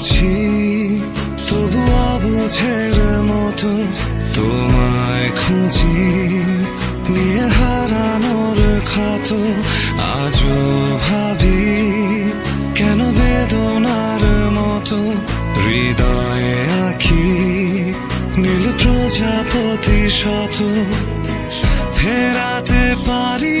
বুঝি, তবু অবুঝের মতো তোমায় খুঁজি। নিয়ে হারানোর ক্ষত আজও ভাবি, কেন বেদনার মতো হৃদয়ে আঁকি। নীল প্রজাপতি শত ফেরাতে পারি